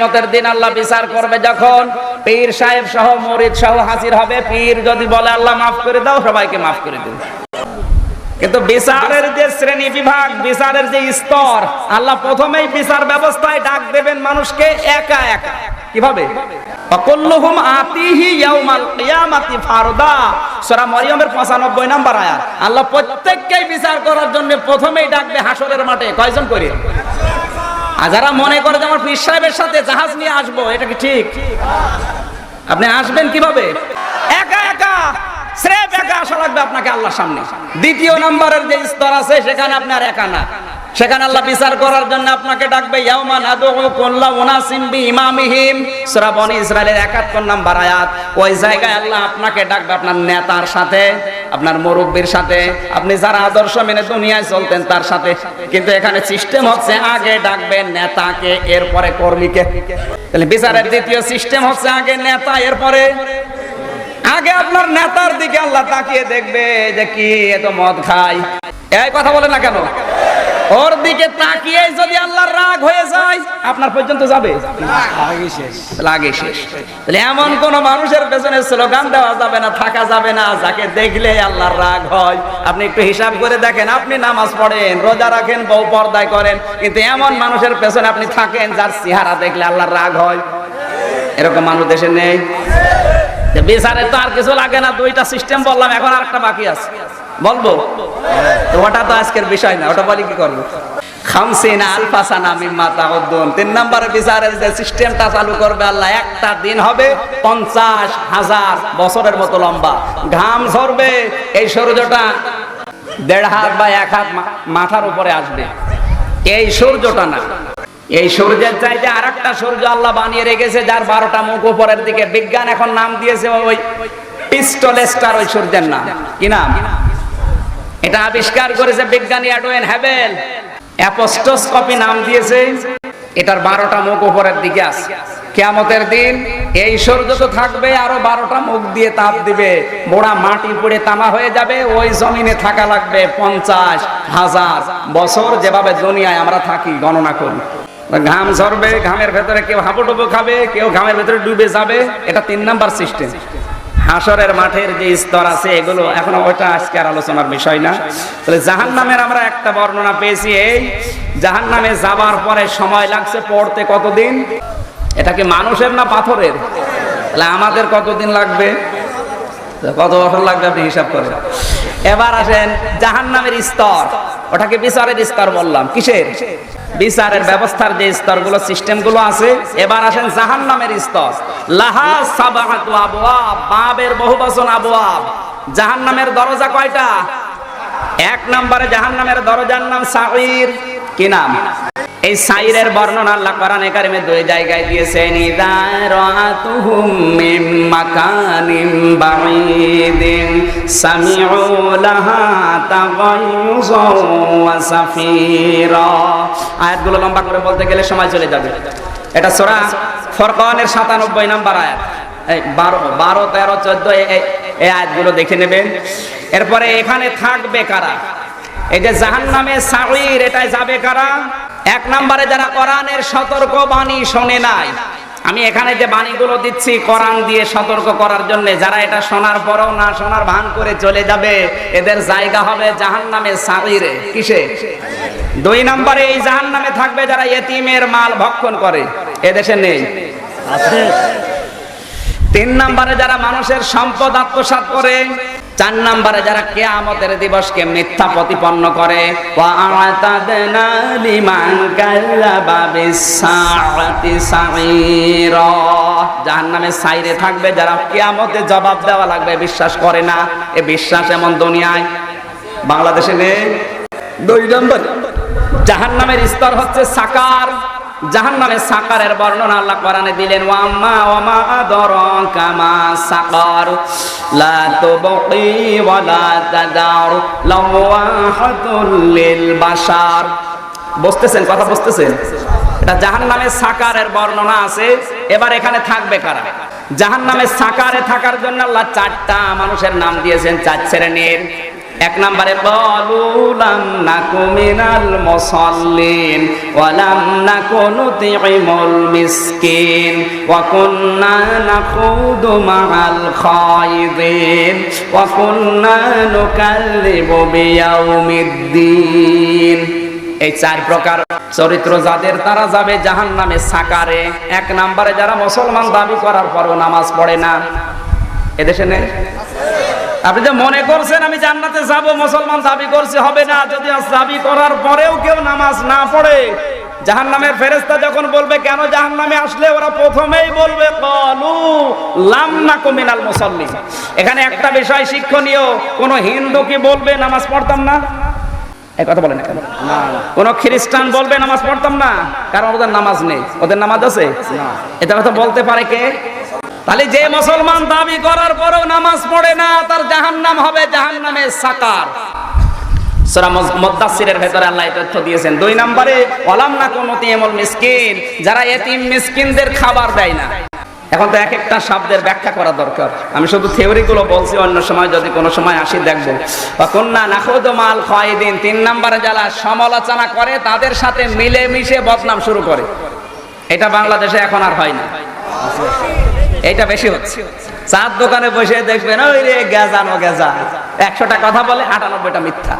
কেয়ামতের দিন আল্লাহ বিচার করবে যখন পীর সাহেব সহ মরিদ সহ হাজির হবে। পীর যদি বলে, আল্লাহ মাফ করে দাও, সবাইকে মাফ করে দেবে কিন্তু বিচারের যে শ্রেণি বিভাগ, বিচারের যে স্তর, আল্লাহ প্রথমেই বিচার ব্যবস্থায় ডাক দেবেন মানুষকে একা একা। কীভাবে? অকুল্লুহুম আতিহি ইয়াউমাল কিয়ামাতি ফারদা। সূরা মরিয়মের 95 নম্বর আয়াত। আল্লাহ প্রত্যেককেই বিচার করার জন্য প্রথমেই ডাকবে হাসরের মাঠে। কয়জন করে? আর যারা মনে করে যে আমার পীর সাহেবের সাথে জাহাজ নিয়ে আসব, এটা কি ঠিক? আপনি আসবেন কীভাবে? একা একা, স্রেফ একা আসা লাগবে আপনাকে আল্লাহর সামনে। দ্বিতীয় নম্বরের যে স্তর আছে, সেখানে আপনার একা না। সেখানে আল্লাহ বিচার করার জন্য আপনাকে ডাকবে ইয়াউমা নাদউ কুল্লা উনাসিম বিইমামিহিম সূরা বনি ইসরাইলের 71 নাম্বার আয়াত। ওই জায়গায় আল্লাহ আপনাকে ডাকবে আপনার নেতার সাথে, আপনার মুরব্বির সাথে। আপনি যারা আদর্শ মেনে দুনিয়ায় চলতেন তার সাথে। কিন্তু এখানে সিস্টেম হচ্ছে আগে ডাকবেন নেতাকে, এরপরে কর্মীকে। তাহলে বিচারের দ্বিতীয় সিস্টেম হচ্ছে আগে নেতা, এরপরে? আগে আপনার নেতার দিকে আল্লাহ তাকিয়ে দেখবে যে কি এত মদ খায়। এই কথা বলে না কেন? ওর দিকে তাকিয়ে যদি আল্লাহর রাগ হয়ে যায় আপনার পর্যন্ত যাবে। লাগে শেষ। তাহলে এমন কোন মানুষের পেছনে স্লোগান দেওয়া যাবে না থাকা যাবে না যাকে দেখলে আল্লাহর রাগ হয়। আপনি একটু হিসাব করে দেখেন আপনি নামাজ পড়েন রোজা রাখেন বউ পর্দায় করেন কিন্তু এমন মানুষের পেছনে আপনি থাকেন যার চেহারা দেখলে আল্লাহর রাগ হয়। এরকম মানুষ দেশে নেই। বিচারে তো আর কিছু লাগে না দুইটা সিস্টেম বললাম এখন আরেকটা বাকি আছে। বলব? ওটা তো আজকের বিষয় না, ওটা বলি কি করব? মাথার উপরে আসবে। এই সূর্যটা না, এই সূর্যের চাইতে আর একটা সূর্য আল্লাহ বানিয়ে রেখেছে, যার বারোটা মুখ উপরের দিকে। বিজ্ঞান এখন নাম দিয়েছে ওই পিস্টল স্টার, ওই সূর্যের নাম। কি নাম? এটা আবিষ্কার করেছে বিজ্ঞানী অ্যাডওয়েন হ্যাবেল অ্যাপোস্টোস্কোপি নাম দিয়েছে। এটার বারোটা মুখ উপরের দিকে আছে। কেয়ামতের দিন এই সূর্য তো থাকবে, আরও বারোটা মুখ দিয়ে তাপ দিবে। মোড়া মাটি পড়ে তামা হয়ে যাবে, ওই জমিনে থাকা লাগবে পঞ্চাশ হাজার বছর যেভাবে দুনিয়ায় আমরা থাকি, গণনা করি। ঘাম ঝরবে, ঘামের ভেতরে কেউ হাঁপুডুবু খাবে, কেউ ঘামের ভেতরে ডুবে যাবে। এটা তিন নাম্বার সিস্টেম। হাসরের মাঠের যে স্তর আছে এগুলো এখন ওইটা আজকে আর আলোচনার বিষয় না। তাহলে জাহান নামের আমরা একটা বর্ণনা পেয়েছি এই জাহান নামে যাবার পরে সময় লাগছে পড়তে কতদিন? এটা কি মানুষের না পাথরের? তাহলে আমাদের কতদিন লাগবে? কত বছর লাগবে আপনি হিসাব করেন। এবার আসেন জাহান নামের স্তর। ওটাকে বিচারের স্তর বললাম। কিসের? বিচারের ব্যবস্থার যে স্তরগুলো, সিস্টেমগুলো আছে, এবার আসেন জাহান নামের স্তর। লাহা সাবাহাতু আবওয়াব, বাবের বহু বচন আবওয়াব। জাহান নামের দরজা কয়টা? এক নম্বরে জাহান নামের দরজার নাম সাহির কি নাম? এই সাইরের বর্ণনা আল্লাহ কোরআনে কারিমে দুই জায়গায় দিয়েছেন ইদারাতুহুম মিন মাকানিম বাঈদিন, সামিউ লাহা তাগায়ুযাও ওয়া সাফীরা। আয়াতগুলো লম্বা করে বলতে গেলে সময় চলে যাবে। এটা সূরা ফুরকানের 97 নাম্বার আয়াত। এই বারো বারো, তেরো, চোদ্দ এই আয়াতগুলো দেখে নেবেন এরপরে এখানে থাকবে কারা? এই যে জাহান নামে সাইর এটাই যাবে কারা? এক নম্বরে যারা কোরআনের সতর্ক বাণী শোনে নাই আমি এখানে যে বাণীগুলো দিচ্ছি কোরআন দিয়ে সতর্ক করার জন্য যারা এটা শোনার পরেও না শোনার ভান করে চলে যাবে এদের জায়গা হবে জাহান নামে সাইরে কিসে? দুই নম্বরে এই জাহান নামে থাকবে যারা এতিমের মাল ভক্ষণ করে এদেশে নেই। তিন নম্বরে যারা মানুষের সম্পদ আত্মসাৎ করে চার নম্বরে যারা কেয়ামতের দিবসকে মিথ্যা প্রতিপন্ন করে সাঈরা জাহান্নামে সাইরে থাকবে যারা কেয়ামতে জবাব দেওয়া লাগবে, বিশ্বাস করে না। এ বিশ্বাস এমন দুনিয়ায়। বাংলাদেশে নেই। দুই নম্বর। জাহান্নামের স্তর হচ্ছে সাকার। জাহান্নামে সাকারের বর্ণনা আল্লাহ কোরআনে দিলেন ওয়াম্মা ওয়ামা আদরাকা মা সাকার, লা তুবকি ওয়ালা তাদার লাওয়াহাতুল লিল বাশার। বুঝতেছেন কথা বুঝতেছেন এটা জাহান্নামে সাকারের বর্ণনা আছে, এবার এখানে থাকবে কারা? জাহান্নামে সাকারে থাকার জন্য আল্লাহ চারটা মানুষের নাম দিয়েছেন, চার শ্রেণির। এক নম্বরে বলুলাম নাকু মিনাল মুসাল্লিন ওয়ালাম নাকু নুতিমুল মিসকিন, ওয়া কুন্না নাখুদু মাআল খায়িদিন ওয়া কুন্না নুকাল্লিবু বিয়াউমিদ্দিন। এই চার প্রকার চরিত্র যাদের, তারা যাবে জাহান নামে সাকারে। এক নাম্বারে যারা মুসলমান দাবি করার পরও নামাজ পড়ে না। এদেশে নেই? আপনি যে মনে করছেন আমি জান্নাতে যাব মুসলমান দাবি করছে হবে না। যদি দাবি করার পরেও কেউ নামাজ না পড়ে জাহান নামের ফেরেস্তা যখন বলবে কেন জাহান নামে আসলে? ওরা প্রথমেই বলবে কলু কমিনাল মুসল্লি। এখানে একটা বিষয় শিক্ষণীয় কোন হিন্দু কি বলবে নামাজ পড়তাম না? এই কথা বলেন কোন? খ্রিস্টান বলবে নামাজ পড়তাম না? কারণ ওদের নামাজ নেই। ওদের নামাজ আছে? এটা কথা বলতে পারে কে? তাহলে যে মুসলমান দাবি করার পরেও নামাজ পড়ে না, তার জাহান্নাম হবে জাহান্নামে সাকার। ভেতরে আল্লাহ তথ্য দিয়েছেন। দুই না যারা এতিম খাবার দেয় না। এখন তো এক একটা শব্দের ব্যাখ্যা করা দরকার। আমি শুধু থিওরি গুলো বলছি, অন্য সময় যদি কোনো সময় আসি দেখব। কন্যা নাখুদ মাল খয়দিন। তিন নম্বরে যারা সমালোচনা করে, তাদের সাথে মিলে মিশে বদনাম শুরু করে। এটা বাংলাদেশে এখন আর হয় না। এটা বেশি হচ্ছে। চার দোকানে বসে দেখবেন, ওই রে গেজানো গেজা। একশোটা কথা বলে, আটানব্বইটা মিথ্যা।